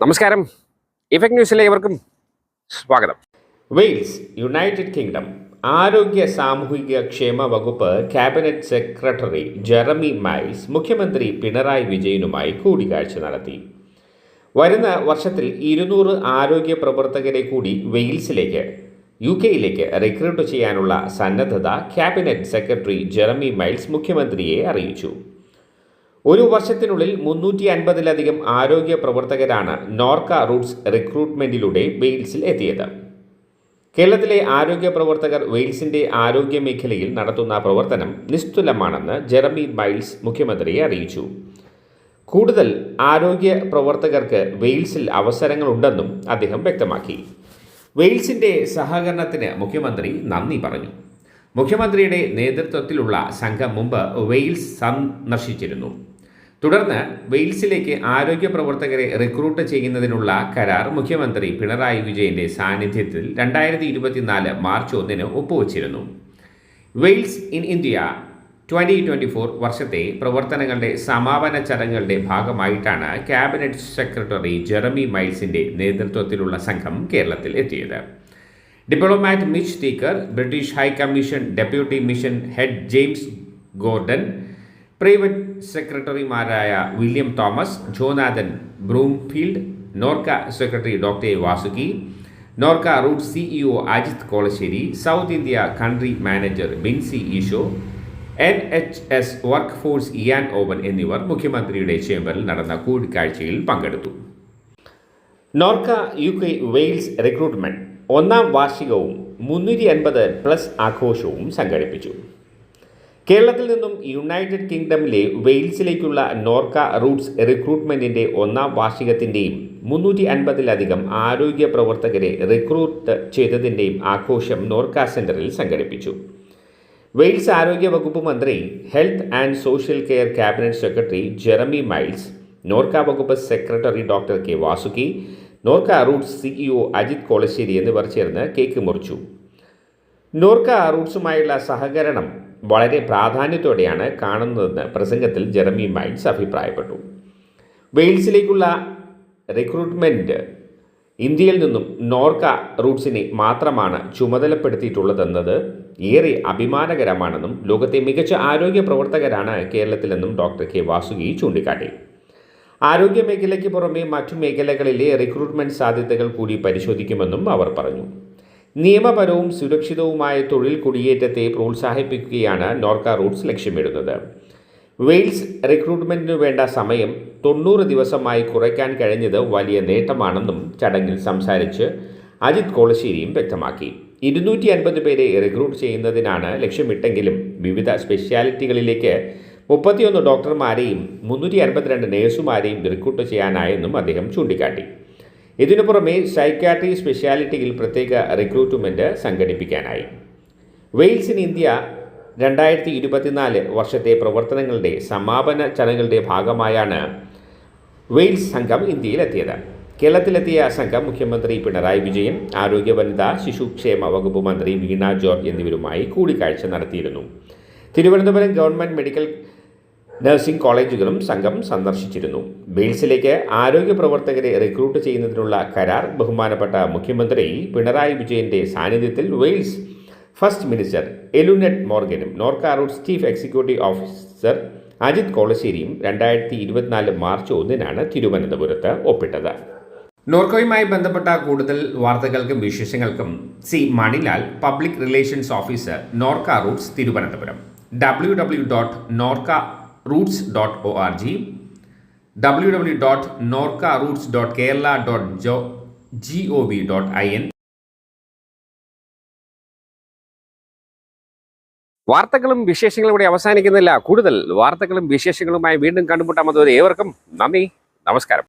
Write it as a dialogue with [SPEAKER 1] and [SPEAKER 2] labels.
[SPEAKER 1] നമസ്കാരം ഇഫക്ട് ന്യൂസിലെ ഇവർക്കും സ്വാഗതം
[SPEAKER 2] വെയിൽസ് യുണൈറ്റഡ് കിങ്ഡം ആരോഗ്യ സാമൂഹിക ക്ഷേമ വകുപ്പ് ക്യാബിനറ്റ് സെക്രട്ടറി ജെറമി മൈൽസ് മുഖ്യമന്ത്രി പിണറായി വിജയനുമായി കൂടിക്കാഴ്ച നടത്തി വരുന്ന വർഷത്തിൽ ഇരുന്നൂറ് ആരോഗ്യ പ്രവർത്തകരെ കൂടി വെയിൽസിലേക്ക് യു കെയിലേക്ക് റിക്രൂട്ട് ചെയ്യാനുള്ള സന്നദ്ധത ക്യാബിനറ്റ് സെക്രട്ടറി ജെറമി മൈൽസ് മുഖ്യമന്ത്രിയെ അറിയിച്ചു ഒരു വർഷത്തിനുള്ളിൽ മുന്നൂറ്റി അൻപതിലധികം ആരോഗ്യ പ്രവർത്തകരാണ് നോർക്ക റൂട്ട്സ് റിക്രൂട്ട്മെന്റിലൂടെ വെയിൽസിൽ എത്തിയത് കേരളത്തിലെ ആരോഗ്യ പ്രവർത്തകർ വെയിൽസിന്റെ ആരോഗ്യ മേഖലയിൽ നടത്തുന്ന പ്രവർത്തനം നിസ്തുലമാണെന്ന് ജെറമി ബൈൽസ് മുഖ്യമന്ത്രിയെ അറിയിച്ചു കൂടുതൽ ആരോഗ്യ പ്രവർത്തകർക്ക് വെയിൽസിൽ അവസരങ്ങളുണ്ടെന്നും അദ്ദേഹം വ്യക്തമാക്കി വെയിൽസിന്റെ സഹകരണത്തിന് മുഖ്യമന്ത്രി നന്ദി പറഞ്ഞു മുഖ്യമന്ത്രിയുടെ നേതൃത്വത്തിലുള്ള സംഘം മുമ്പ് വെയിൽസ് സന്ദർശിച്ചിരുന്നു തുടർന്ന് വെയിൽസിലേക്ക് ആരോഗ്യ പ്രവർത്തകരെ റിക്രൂട്ട് ചെയ്യുന്നതിനുള്ള കരാർ മുഖ്യമന്ത്രി പിണറായി വിജയന്റെ സാന്നിധ്യത്തിൽ രണ്ടായിരത്തി ഇരുപത്തിനാല് മാർച്ച് ഒന്നിന് ഒപ്പുവച്ചിരുന്നു Wales in India twenty twenty four വർഷത്തെ പ്രവർത്തനങ്ങളുടെ സമാപന ചടങ്ങുകളുടെ ഭാഗമായിട്ടാണ് ക്യാബിനറ്റ് സെക്രട്ടറി ജെറമി മൈൽസിൻ്റെ നേതൃത്വത്തിലുള്ള സംഘം കേരളത്തിൽ എത്തിയത് diplomat Mitch Speaker British high commission deputy mission head James Gordon private സെക്രട്ടറിമാരായ William Thomas Jonathan Broomfield NORKA secretary doctor A Vasuki NORKA root CEO Ajith Kolassery South India country manager Binsy Esho N H S work force Ian Owen എന്നിവർ മുഖ്യമന്ത്രിയുടെ ചേംബറിൽ നടന്ന കൂടിക്കാഴ്ചയിൽ പങ്കെടുത്തു NORKA U K Wales recruitment ഒന്നാം വാർഷികവും മുന്നൂറ്റി അൻപത് പ്ലസ് ആഘോഷവും സംഘടിപ്പിച്ചു കേരളത്തിൽ നിന്നും യുണൈറ്റഡ് കിങ്ഡമിലെ വെയിൽസിലേക്കുള്ള നോർക്ക റൂട്ട്സ് റിക്രൂട്ട്മെന്റിന്റെ ഒന്നാം വാർഷികത്തിന്റെയും മുന്നൂറ്റി അൻപതിലധികം ആരോഗ്യ പ്രവർത്തകരെ റിക്രൂട്ട് ചെയ്തതിൻ്റെയും ആഘോഷം നോർക്ക സെന്ററിൽ സംഘടിപ്പിച്ചു വെയിൽസ് ആരോഗ്യ വകുപ്പ് മന്ത്രി health and social care cabinet secretary Jeremy Miles NORKA വകുപ്പ് secretary doctor K Vasuki NORKA Roots CEO Ajith Kolassery എന്നിവർ ചേർന്ന് കേക്ക് മുറിച്ചു നോർക്ക റൂട്ട്സുമായുള്ള സഹകരണം വളരെ പ്രാധാന്യത്തോടെയാണ് കാണുന്നതെന്ന് പ്രസംഗത്തിൽ ജെറമി മൈൻസ് അഭിപ്രായപ്പെട്ടു വെയിൽസിലേക്കുള്ള റിക്രൂട്ട്മെൻറ്റ് ഇന്ത്യയിൽ നിന്നും നോർക്ക റൂട്ട്സിനെ മാത്രമാണ് ചുമതലപ്പെടുത്തിയിട്ടുള്ളതെന്നത് ഏറെ അഭിമാനകരമാണെന്നും ലോകത്തെ മികച്ച ആരോഗ്യ പ്രവർത്തകരാണ് കേരളത്തിലെന്നും ഡോക്ടർ കെ വാസുകി ചൂണ്ടിക്കാട്ടി ആരോഗ്യ മേഖലയ്ക്ക് പുറമെ മറ്റു മേഖലകളിലെ റിക്രൂട്ട്മെൻറ്റ് സാധ്യതകൾ കൂടി പരിശോധിക്കുമെന്നും അവർ പറഞ്ഞു നിയമപരവും സുരക്ഷിതവുമായ തൊഴിൽ കുടിയേറ്റത്തെ പ്രോത്സാഹിപ്പിക്കുകയാണ് നോർക്ക റൂട്ട്സ് ലക്ഷ്യമിടുന്നത് വെയിൽസ് റിക്രൂട്ട്മെൻറ്റിനു വേണ്ട സമയം തൊണ്ണൂറ് ദിവസമായി കുറയ്ക്കാൻ കഴിഞ്ഞത് വലിയ നേട്ടമാണെന്നും ചടങ്ങിൽ സംസാരിച്ച് അജിത് കോളശ്ശേരിയും വ്യക്തമാക്കി ഇരുന്നൂറ്റി അൻപത് പേരെ റിക്രൂട്ട് ചെയ്യുന്നതിനാണ് ലക്ഷ്യമിട്ടെങ്കിലും വിവിധ സ്പെഷ്യാലിറ്റികളിലേക്ക് മുപ്പത്തിയൊന്ന് ഡോക്ടർമാരെയും മുന്നൂറ്റി അൻപത്തിരണ്ട് നഴ്സുമാരെയും റിക്രൂട്ട് ചെയ്യാനായെന്നും അദ്ദേഹം ചൂണ്ടിക്കാട്ടി ഇതിനു പുറമെ സൈക്കാട്രി സ്പെഷ്യാലിറ്റിയിൽ പ്രത്യേക റിക്രൂട്ട്മെൻറ്റ് സംഘടിപ്പിക്കാനായി വെയിൽസിന് ഇന്ത്യ രണ്ടായിരത്തി ഇരുപത്തിനാല് വർഷത്തെ പ്രവർത്തനങ്ങളുടെ സമാപന ചടങ്ങുകളുടെ ഭാഗമായാണ് വെയിൽസ് സംഘം ഇന്ത്യയിലെത്തിയത് കേരളത്തിലെത്തിയ സംഘം മുഖ്യമന്ത്രി പിണറായി വിജയൻ ആരോഗ്യ വനിതാ ശിശുക്ഷേമ വകുപ്പ് മന്ത്രി വീണ ജോർജ് എന്നിവരുമായി കൂടിക്കാഴ്ച നടത്തിയിരുന്നു തിരുവനന്തപുരം ഗവൺമെൻറ് മെഡിക്കൽ നഴ്സിംഗ് കോളേജുകളും സംഘം സന്ദർശിച്ചിരുന്നു ബെയിൽസിലേക്ക് ആരോഗ്യ പ്രവർത്തകരെ റിക്രൂട്ട് ചെയ്യുന്നതിനുള്ള കരാർ ബഹുമാനപ്പെട്ട മുഖ്യമന്ത്രി പിണറായി വിജയന്റെ സാന്നിധ്യത്തിൽ വെയിൽസ് ഫസ്റ്റ് മിനിസ്റ്റർ എലുനെറ്റ് മോർഗനും NORKA Roots chief executive officer Ajith കോളശ്ശേരിയും രണ്ടായിരത്തി ഇരുപത്തിനാല് മാർച്ച് ഒന്നിനാണ് തിരുവനന്തപുരത്ത് ഒപ്പിട്ടത് നോർക്കോയുമായി ബന്ധപ്പെട്ട കൂടുതൽ വാർത്തകൾക്കും വിശേഷങ്ങൾക്കും C Manilal public relations officer NORKA Roots Thiruvananthapuram W W dot NORKA Roots dot O R G W W dot NORKA Roots dot Kerala dot ജോ G O V dot I N
[SPEAKER 1] വാർത്തകളും വിശേഷങ്ങളും കൂടി അവസാനിക്കുന്നില്ല കൂടുതൽ വാർത്തകളും വിശേഷങ്ങളുമായി വീണ്ടും കണ്ടുമുട്ടാമത് ഏവർക്കും നന്ദി നമസ്കാരം